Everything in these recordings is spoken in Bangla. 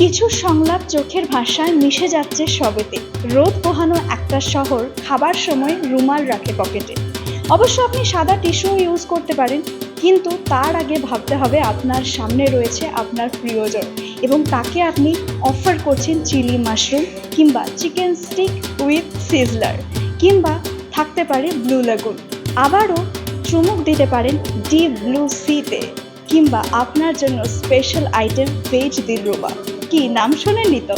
কিছু সংলাপ চোখের ভাষায় মিশে যাচ্ছে সবেতে। রোদ পোহানো একটা শহর খাবার সময় রুমাল রাখে পকেটে। অবশ্য আপনি সাদা টিস্যু ইউজ করতে পারেন, কিন্তু তার আগে ভাবতে হবে আপনার সামনে রয়েছে আপনার প্রিয়জন এবং তাকে আপনি অফার করছেন চিলি মাশরুম কিংবা চিকেন স্টিক উইথ সিজলার কিংবা থাকতে পারে ব্লু লাগুন। আবারও চুমুক দিতে পারেন ডিপ ব্লু সিতে কিংবা আপনার জন্য স্পেশাল আইটেম ভেজ দিলরুবা। কি নাম শোনেননি তো?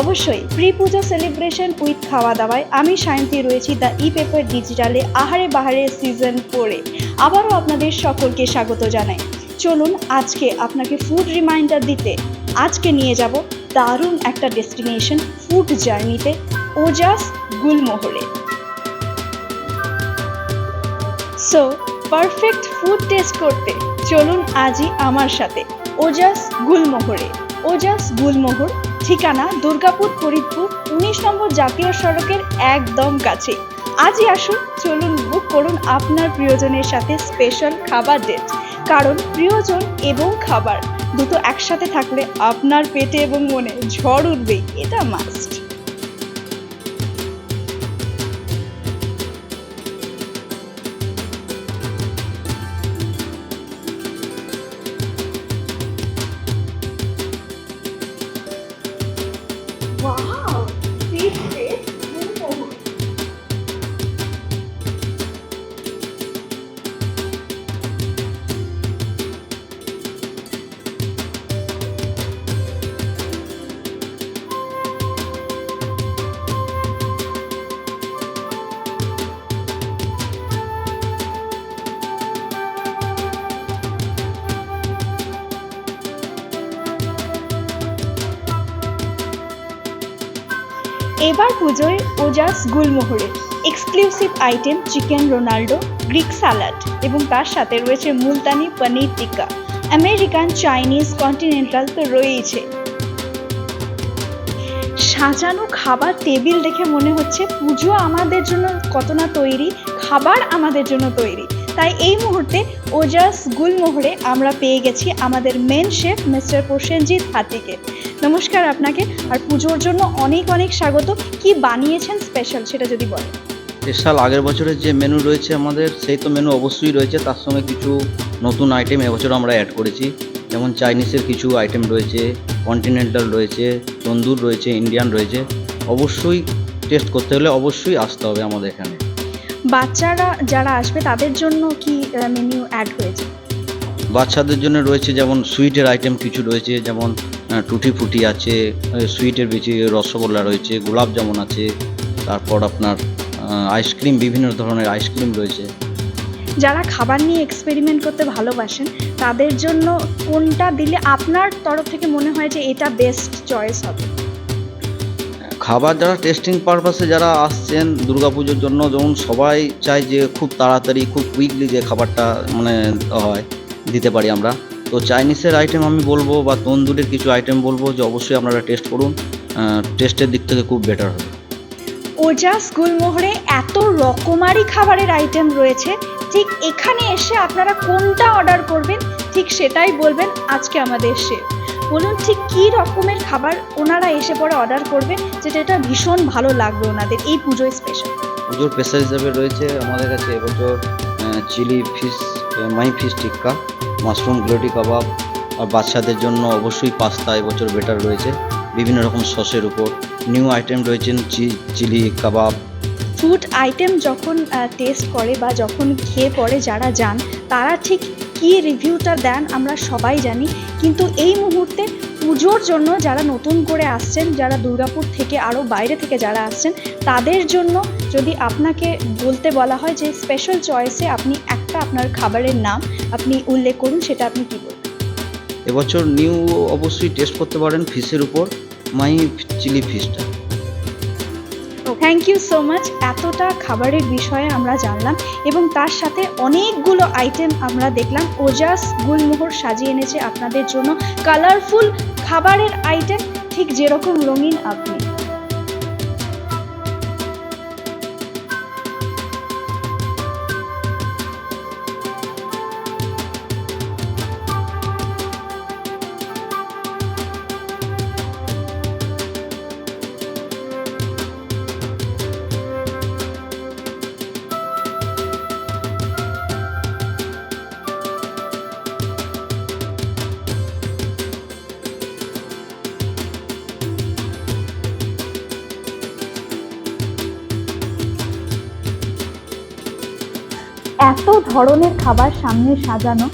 অবশ্যই প্রি পুজো সেলিব্রেশন উইথ খাওয়া দাওয়ায় আমি শান্তি রয়েছি দ্য ই পেপার ডিজিটালে আহারে বাহারে সিজন ফোরে আবারও আপনাদের সকলকে স্বাগত জানাই। চলুন আজকে আপনাকে ফুড রিমাইন্ডার দিতে। আজকে নিয়ে যাব দারুণ একটা ডেস্টিনেশন ফুড জার্নিতে ওজাস গুলমোহরে সো পারফেক্ট ফুড টেস্ট করতে চলুন আজই আমার সাথে ওজাস গুলমোহরে ওজাস গুলমোহর, ঠিকানা দুর্গাপুর, ফরিদপুর, উনিশ নম্বর জাতীয় সড়কের একদম কাছে। আজই আসুন, চলুন বুক করুন আপনার প্রিয়জনের সাথে স্পেশাল খাবার ডেট কারণ প্রিয়জন এবং খাবার দুটো একসাথে থাকলে আপনার পেটে এবং মনে ঝড় উঠবেই, এটা মাস্ট এবার পুজোয় Ojas গুলমোহরে exclusive item chicken Ronaldo Greek salad এবং তার সাথে রয়েছে Multani paneer tikka. American Chinese continental তো রয়েইছে। সাজানো খাবার টেবিল দেখে মনে হচ্ছে পুজো আমাদের জন্য কত না তৈরি, খাবার আমাদের জন্য তৈরি। তাই এই মুহূর্তে ওজাস গুলমোহরে আমরা পেয়ে গেছি আমাদের মেন শেফ মিস্টার প্রসেনজিৎ হাতিকে। নমস্কার আপনাকে, আর পুজোর জন্য অনেক অনেক স্বাগত। কি বানিয়েছেন স্পেশাল সেটা যদি বলেন? স্পেশাল আগের বছরের যে মেনু রয়েছে আমাদের, সেই তো মেনু অবশ্যই রয়েছে। তার সঙ্গে কিছু নতুন আইটেম এবছর আমরা অ্যাড করেছি। যেমন চাইনিজের কিছু আইটেম রয়েছে কন্টিনেন্টাল রয়েছে, তন্দুর রয়েছে ইন্ডিয়ান রয়েছে। অবশ্যই টেস্ট করতে হলে অবশ্যই আসতে হবে আমাদের এখানে। বাচ্চারা যারা আসবে তাদের জন্য কি মেনু অ্যাড হয়েছে? বাচ্চাদের জন্য রয়েছে যেমন সুইটের আইটেম কিছু রয়েছে যেমন টুটি ফুটি আছে সুইটের বেশি রসগোল্লা রয়েছে গোলাপ জামুন আছে তারপর আপনার আইসক্রিম বিভিন্ন ধরনের আইসক্রিম রয়েছে। যারা খাবার নিয়ে এক্সপেরিমেন্ট করতে ভালোবাসেন তাদের জন্য কোনটা দিলে আপনার তরফ থেকে মনে হয় যে এটা বেস্ট চয়েস হবে? খাবার যারা টেস্টিং পারপাসে যারা আসছেন দুর্গাপুজোর জন্য, যেমন সবাই চায় যে খুব তাড়াতাড়ি, খুব কুইকলি যে খাবারটা মানে হয় দিতে পারি আমরা। তো চাইনিজের আইটেম আমি বলব বা তন্দুরের কিছু আইটেম বলব যে অবশ্যই আপনারা টেস্ট করুন। টেস্টের দিক থেকে খুব বেটার হবে। ওজাস গুলমোহরে এত রকমারি খাবারের আইটেম রয়েছে। ঠিক এখানে এসে আপনারা কোনটা অর্ডার করবেন, ঠিক সেটাই বলবেন আজকে আমাদের শেফ বলুন ঠিক কী রকমের খাবার ওনারা এসে পরে অর্ডার করবেন যেটা এটা ভীষণ ভালো লাগবে ওনাদের এই পুজোয় স্পেশাল পুজোর স্পেশাল হিসাবে রয়েছে আমাদের কাছে এবছর chilli fish my fish tikka mushroom galouti kebab আর বাচ্চাদের জন্য অবশ্যই পাস্তা এবছর বেটার রয়েছে। বিভিন্ন রকম সসের উপর। নিউ আইটেম রয়েছেন চিলি কাবাব ফুড আইটেম যখন টেস্ট করে বা যখন খেয়ে পরে যারা যান তারা ঠিক কী রিভিউটা দেন আমরা সবাই জানি, কিন্তু এই মুহূর্তে পুজোর জন্য যারা নতুন করে আসছেন, যারা দুর্গাপুর থেকে আরও বাইরে থেকে যারা আসছেন, তাদের জন্য যদি আপনাকে বলতে বলা হয় যে স্পেশাল চয়েসে আপনি একটা আপনার খাবারের নাম আপনি উল্লেখ করুন, সেটা আপনি কী বলবেন? এবছর নিউ অবশ্যই টেস্ট করতে পারেন ফিশের উপর মাই চিলি ফিশটা থ্যাংক ইউ সো মাচ এতটা খাবারের বিষয়ে আমরা জানলাম এবং তার সাথে অনেকগুলো আইটেম আমরা দেখলাম। ওজাস গুলমোহর সাজিয়ে এনেছে আপনাদের জন্য। কালারফুল খাবারের আইটেম ঠিক যেরকম রঙিন আপনি। এত ধরনের খাবার সামনে সাজানো,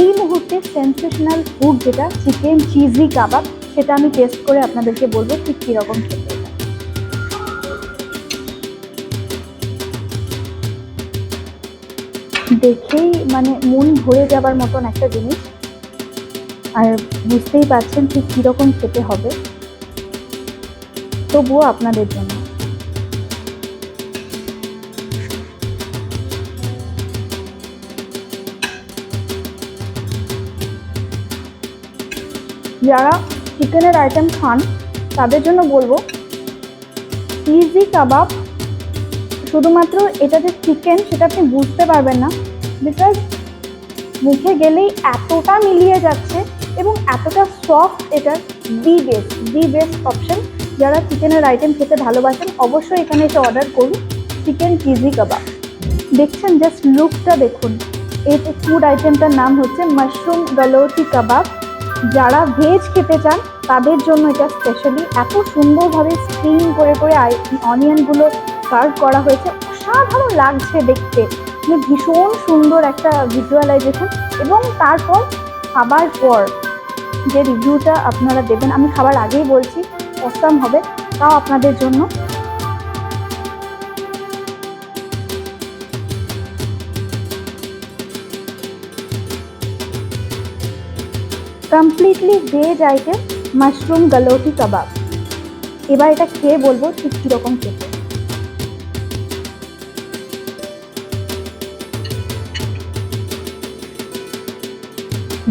এই মুহূর্তে সেন্সেশনাল ফুড যেটা চিকেন চিজি কাবাব সেটা আমি টেস্ট করে আপনাদেরকে বলব ঠিক কীরকম খেতে। দেখেই মানে মন ভরে যাবার মতন একটা জিনিস। আর বুঝতেই পারছেন ঠিক কীরকম খেতে হবে। তবুও আপনাদের জন্য। যারা চিকেনের আইটেম খান, তাদের জন্য বলব ইজি কাবাব শুধুমাত্র এটা যে চিকেন সেটা আপনি বুঝতে পারবেন না বিকজ মুখে গেলেই এতটা মিলিয়ে যাচ্ছে এবং এতটা সফট এটার the best the best option যারা চিকেনের আইটেম খেতে ভালোবাসেন, অবশ্যই এখানে এটা অর্ডার করুন চিকেন চিজি কাবাব দেখছেন জাস্ট লুকটা দেখুন। এই ফুড আইটেমটার নাম হচ্ছে মাশরুম গলৌতি কাবাব যারা ভেজ খেতে চান, তাদের জন্য এটা স্পেশালি এত সুন্দরভাবে স্টিম করে করে অনিয়নগুলো সার্ভ করা হয়েছে। অসাধারণ লাগছে দেখতে। মানে ভীষণ সুন্দর একটা ভিজুয়ালাইজেশন এবং তারপর খাবার পর যে রিভিউটা আপনারা দেবেন, আমি খাবার আগেই বলছি অসাম হবে। তাও আপনাদের জন্য completely veg item mushroom galouti kebab এবার এটা খেয়ে বলব ঠিক কীরকম খেতে।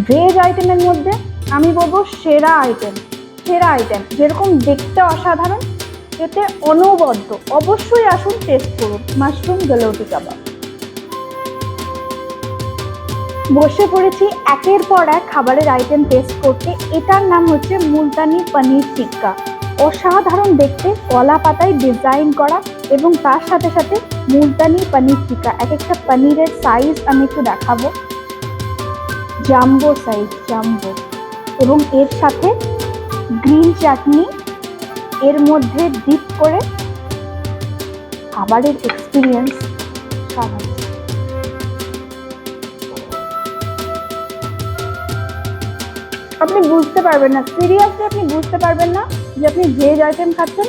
ভেজ আইটেমের মধ্যে আমি বলব সেরা আইটেম সেরা আইটেম যেরকম দেখতে অসাধারণ, এতে অনবদ্য। অবশ্যই আসুন টেস্ট করুন মাশরুম গলৌটি কাবাব বসে পড়েছি একের পর এক খাবারের আইটেম টেস্ট করতে। এটার নাম হচ্ছে মুলতানি পনির টিক্কা। অসাধারণ দেখতে, কলা পাতায় ডিজাইন করা এবং তার সাথে সাথে মুলতানি পনির টিক্কা। এক একটা পনিরের সাইজ আমি একটু দেখাবো। Jumbo size jumbo. এবং এর সাথে গ্রিন চাটনি, এর মধ্যে ডিপ করে খাবারের এক্সপিরিয়েন্স সাধারণ আপনি বুঝতে পারবেন না। সিরিয়াসলি আপনি বুঝতে পারবেন না যে আপনি ভেজ আইটেম খাচ্ছেন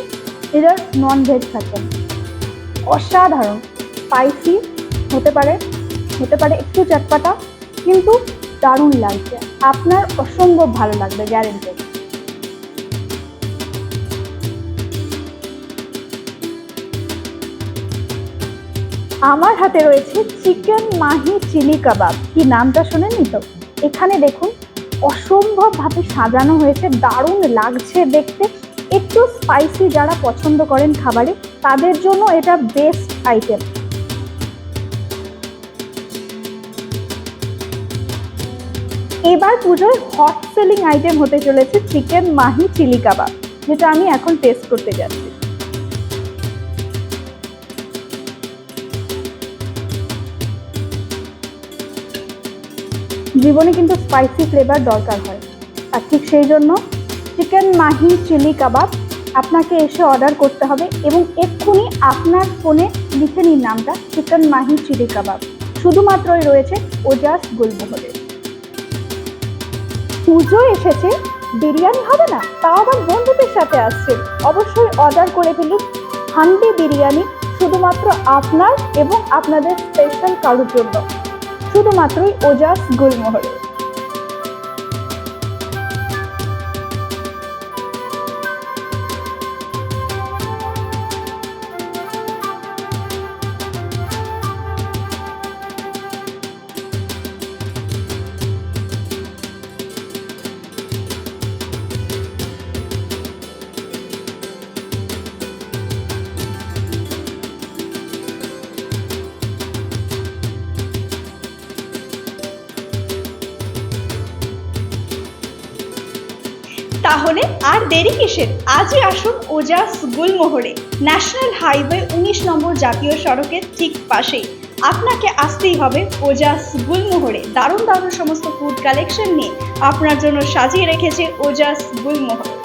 এদের নন ভেজ খাচ্ছেন। অসাধারণ। স্পাইসি হতে পারে হতে পারে একটু চটপাটা, কিন্তু দারুণ লাগছে। আপনার অসম্ভব ভালো লাগবে গ্যারেন্টি আমার হাতে রয়েছে চিকেন মাহি চিলি কাবাব। কি নামটা শোনেনি তো? এখানে দেখুন অসম্ভবভাবে সাজানো হয়েছে, দারুণ লাগছে দেখতে। একটু স্পাইসি যারা পছন্দ করেন খাবারে, তাদের জন্য এটা বেস্ট আইটেম এবার পুজোয় হট সেলিং আইটেম হতে চলেছে চিকেন মাহি চিলি কাবাব যেটা আমি এখন টেস্ট করতে যাচ্ছি। জীবনে কিন্তু স্পাইসি ফ্লেভার দরকার হয়। আর ঠিক সেই জন্য চিকেন মাহি চিলি কাবাব আপনাকে এসে অর্ডার করতে হবে এবং এক্ষুনি আপনার ফোনে লিখে নিন নামটা চিকেন মাহি চিলি কাবাব শুধুমাত্রই রয়েছে ওজাস গুলমোহরে পুজো এসেছে, বিরিয়ানি হবে না, তাও আবার বন্ধুদের সাথে আসছে। অবশ্যই অর্ডার করে ফেলুন, হান্ডি বিরিয়ানি শুধুমাত্র আপনার এবং আপনাদের স্পেশাল কারোর জন্য। শুধুমাত্রই ওজাস গুলমোহরে তাহলে আর দেরি কিসের? আজই আসুন ওজাস গুলমোহরে। ন্যাশনাল হাইওয়ে উনিশ নম্বর জাতীয় সড়কের ঠিক পাশেই। আপনাকে আসতেই হবে ওজাস গুলমোহরে। দারুণ দারুণ সমস্ত ফুড কালেকশন নিয়ে। আপনার জন্য সাজিয়ে রেখেছে ওজাস গুলমোহর।